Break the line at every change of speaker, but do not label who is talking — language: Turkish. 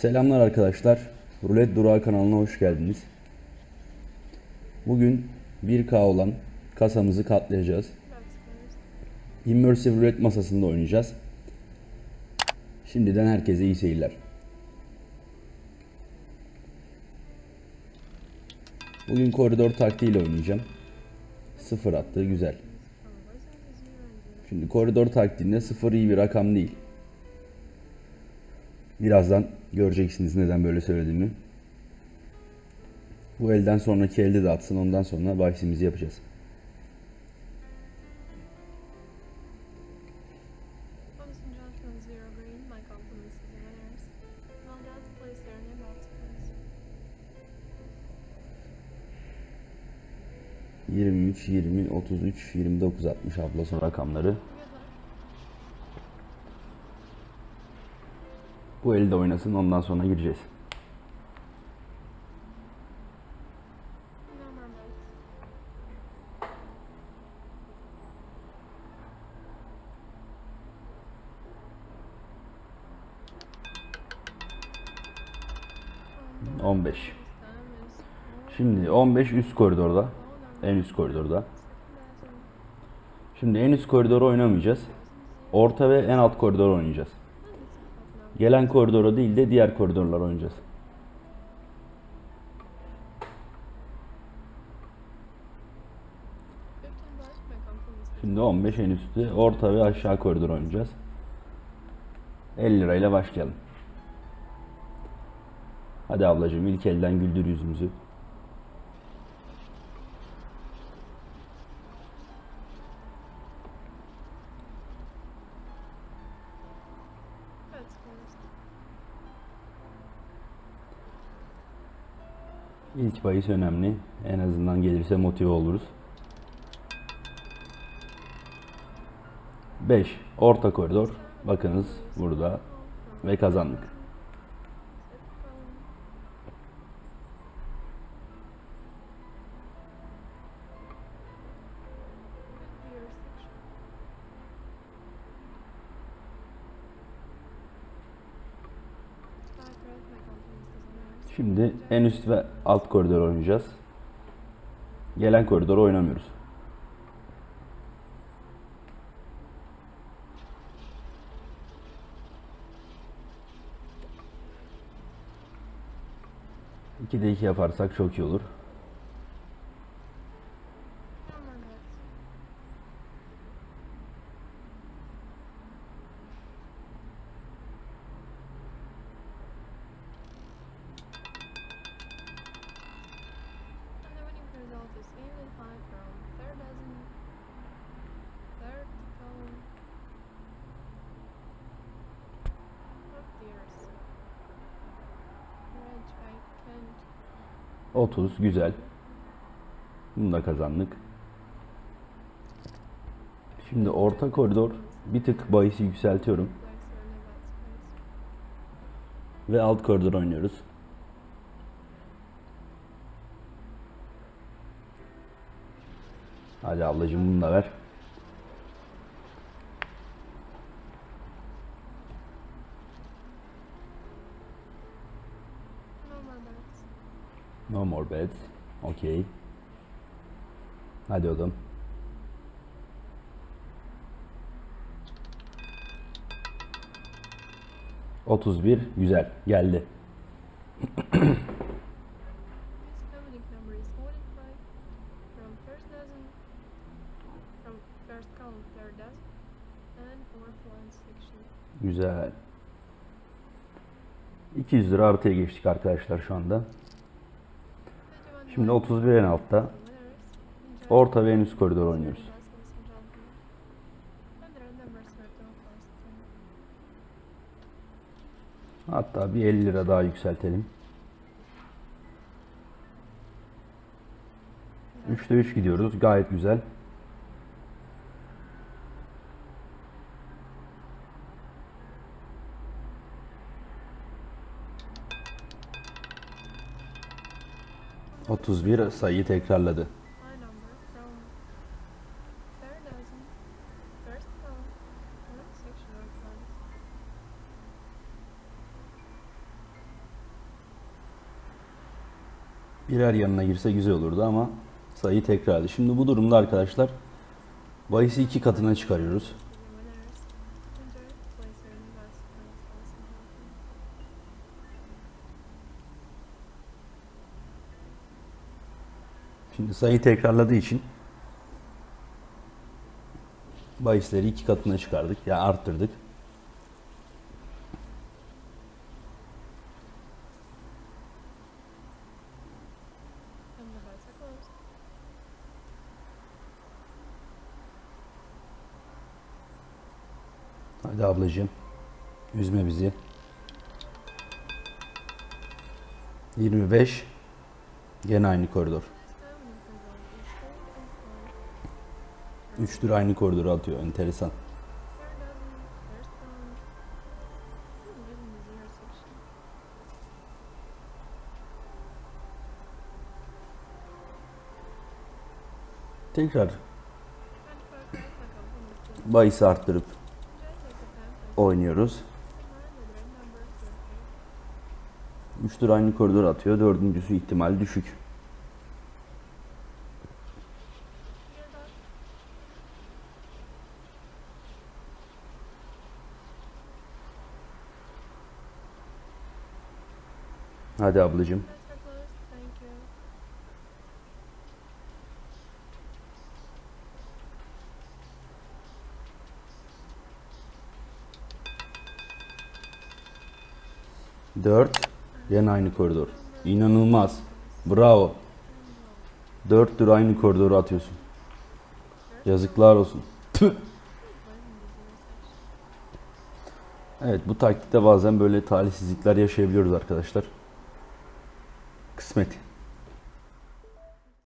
Selamlar arkadaşlar. Rulet Durağı kanalına hoş geldiniz. Bugün 1K olan kasamızı katlayacağız. Immersive Roulette masasında oynayacağız. Şimdiden herkese iyi seyirler. Bugün koridor taktiğiyle oynayacağım. Sıfır attığı güzel. Şimdi koridor taktiğinde sıfır iyi bir rakam değil. Birazdan göreceksiniz neden böyle söylediğimi. Bu elden sonraki elde de atsın ondan sonra bahisimizi yapacağız.
Thompson Johnson zero green. My compliments to the winners. Well done. Place their name out, please.
23, 20, 33, 29, 60 abla son rakamları. Bu elde oynasın ondan sonra gireceğiz.
No more bets.
15.
this time is
Şimdi 15 üst koridorda. En üst koridorda. Şimdi en üst koridoru oynamayacağız. Orta ve en alt koridor oynayacağız. Gelen koridora değil de diğer koridorlar oynayacağız. Şimdi 15 en üstü, orta ve aşağı koridor oynayacağız. 50 lirayla başlayalım. Hadi ablacığım ilk elden güldür yüzümüzü. İlk bahis önemli. En azından gelirse motive oluruz. 5. Orta koridor. Bakınız burada. Ve kazandık. Şimdi en üst ve alt koridor oynayacağız. Gelen koridoru oynamıyoruz. De iki yaparsak çok iyi olur. 30 güzel. Bunu da kazandık. Şimdi orta koridor bir tık bahisi yükseltiyorum. Ve alt koridor oynuyoruz. Hadi ablacığım bunu da ver.
No more bets.
No more bets. Okey. Hadi oğlum. Otuz bir. Güzel. Geldi.
This opening number is 45 from first dozen, from first column third dozen, and fourth line section.
Güzel. 200 lira artıya geçtik arkadaşlar şu anda. Şimdi 31 en altta. Orta ve en üst koridor oynuyoruz. Hatta bir 50 lira daha yükseltelim. 3'te 3 gidiyoruz. Gayet güzel. 31 sayıyı tekrarladı. Birer yanına girse güzel olurdu ama sayı tekrarladı. Şimdi bu durumda arkadaşlar bahisi iki katına çıkarıyoruz. Şimdi sayı tekrarladığı için bahisleri iki katına çıkardık. Yani arttırdık. Hadi ablacığım. Üzme bizi. 25. Gene aynı koridor.
Hmm, even the zero section.
Tekrar
25 cards like a bonus.
bahisi arttırıp oynuyoruz.
Line with red number to a
3 tür aynı koridor atıyor. Dördüncüsü ihtimal düşük. Hadi ablacığım. Dört. Gene aynı koridor. İnanılmaz. Bravo. Dört tür aynı koridoru atıyorsun. Yazıklar olsun. Tüh. Evet bu taktikte bazen böyle talihsizlikler yaşayabiliyoruz arkadaşlar. Kısmet.